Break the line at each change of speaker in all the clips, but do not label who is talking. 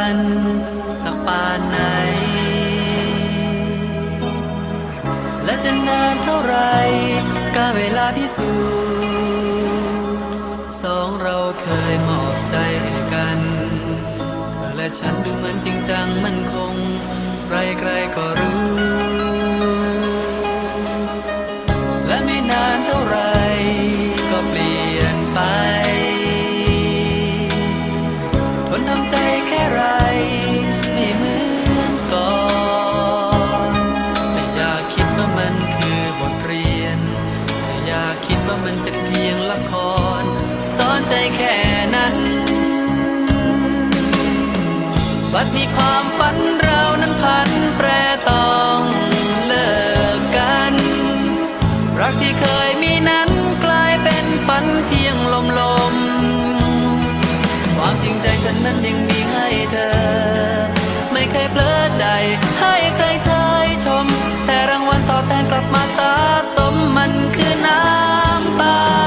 ันสักปานไหน และจะนานเท่าไรกาเวลาพิสูจน์สองเราเคยมอบใจให้กัน เธอและฉันดูเหมือนจริงจังมันคง ใครใครก็รู้ บัดมีความฝันเรานั้นพันแปรต้องเลิกกัน รักที่เคยมีนั้นกลายเป็นฝันเพียงลมลมความจริงใจฉันนั้นยังมีให้เธอ ไม่เคยเพลอใจให้ใครเชยชม แต่รางวัลตอบแทนกลับมาสะสมมันคือน้ำตา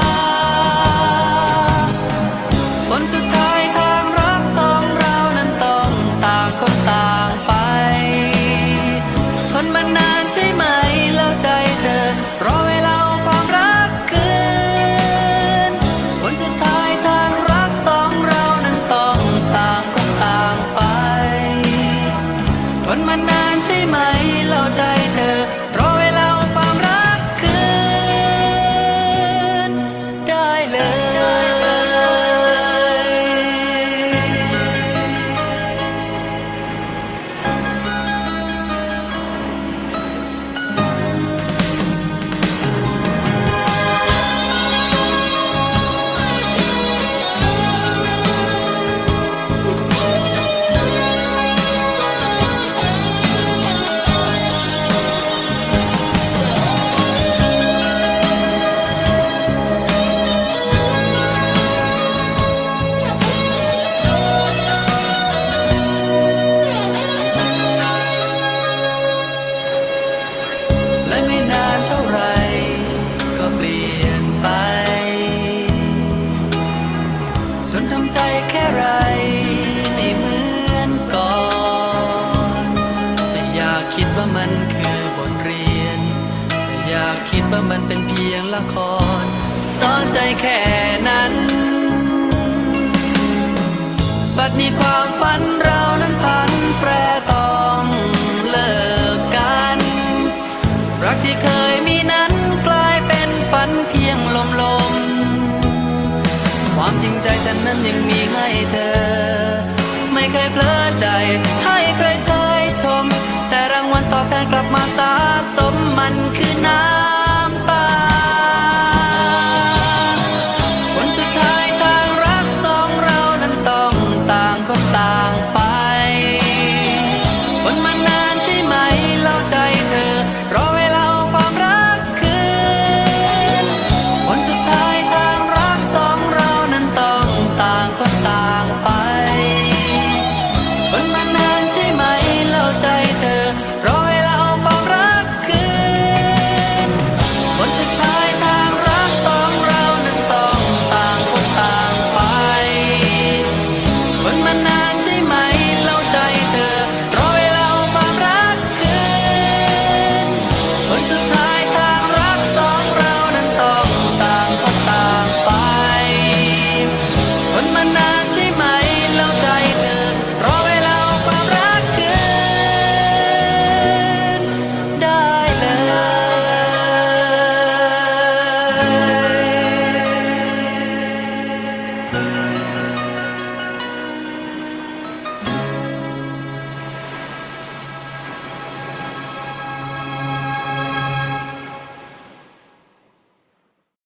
ไม่นานเท่าไร ก็เปลี่ยนไป จนทำใจแค่ไร ไม่เหมือนก่อนไม่อยากคิดว่ามันคือบทเรียนไม่อยากคิดว่ามันเป็นเพียงละครสอนใจแค่นั้น บัดนี้ความฝันเรานั้นพัน ที่เคยมีนั้นกลายเป็นฝันเพียงลมลม ความจริงใจฉันนั้นยังมีให้เธอ ไม่เคยเพลอใจให้ใครเชยชม แต่รางวัลตอบแทนกลับมาสะสมมันคือน้ำตาผลสุดท้ายทางรักสองเรานั้นต้องต่างคนต่างไปผลมานาน